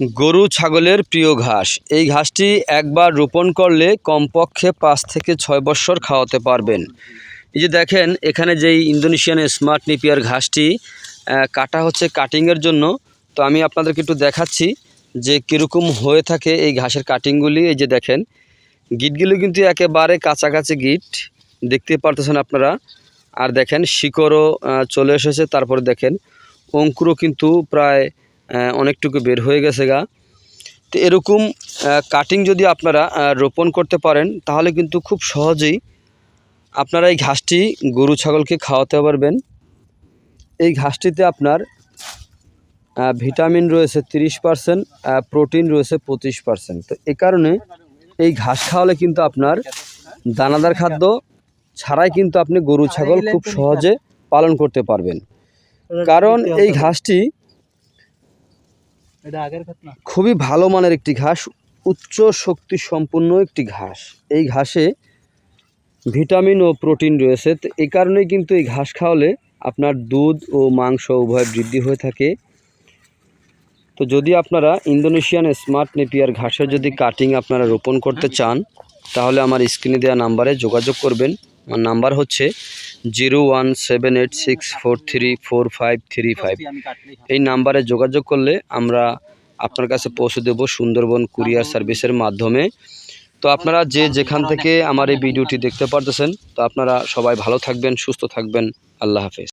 গরু ছাগলের প্রিয় ঘাস। এই ঘাসটি একবার রোপণ করলে কমপক্ষে পাঁচ থেকে ছয় বছর খাওয়াতে পারবেন। এই যে দেখেন, এখানে যেই ইন্দোনেশিয়ান স্মার্ট নিপিয়ার ঘাসটি কাটা হচ্ছে কাটিংয়ের জন্য। তো আমি আপনাদেরকে একটু দেখাচ্ছি যে কীরকম হয়ে থাকে এই ঘাসের কাটিংগুলি। এই যে দেখেন, গিটগুলো কিন্তু একেবারে কাছাকাছি গিট। দেখতে পারতেছেন আপনারা? আর দেখেন, শিকড়ও চলে এসেছে। তারপরে দেখেন, অঙ্কুরও কিন্তু প্রায় অনেকটুকু বের হয়ে গেছে গা। তো এরকম কাটিং যদি আপনারা রোপণ করতে পারেন, তাহলে কিন্তু খুব সহজেই আপনারা এই ঘাসটি গরু ছাগলকে খাওয়াতে পারবেন। এই ঘাসটিতে আপনার ভিটামিন রয়েছে তিরিশ পারসেন্ট প্রোটিন রয়েছে পঁচিশ পারসেন্ট তো এ কারণে এই ঘাস খাওয়ালে কিন্তু আপনার দানাদার খাদ্য ছাড়াই কিন্তু আপনি গরু, ছাগল খুব সহজে পালন করতে পারবেন। কারণ এই ঘাসটি খুবই ভালো মানের একটি ঘাস, উচ্চ শক্তি সম্পন্ন একটি ঘাস। এই ঘাসে ভিটামিন ও প্রোটিন রয়েছে। তো এই কারণেই কিন্তু এই ঘাস খাওয়ালে আপনার দুধ ও মাংস উভয় বৃদ্ধি হয়ে থাকে। তো যদি আপনারা ইন্দোনেশিয়ান স্মার্ট নেপিয়ার ঘাসের যদি কাটিং আপনারা রোপণ করতে চান, তাহলে আমার স্ক্রিনে দেওয়া নাম্বারে যোগাযোগ করবেন। আমার নাম্বার হচ্ছে zero one seven eight six four three four five three five. এই নাম্বারে যোগাযোগ করলে আমরা আপনার কাছে পৌঁছে দেব সুন্দরবন কুরিয়ার সার্ভিসের মাধ্যমে। তো আপনারা যে যেখান থেকে আমার এই ভিডিওটি দেখতে পারতেছেন, তো আপনারা সবাই ভালো থাকবেন, সুস্থ থাকবেন। আল্লাহ হাফেজ।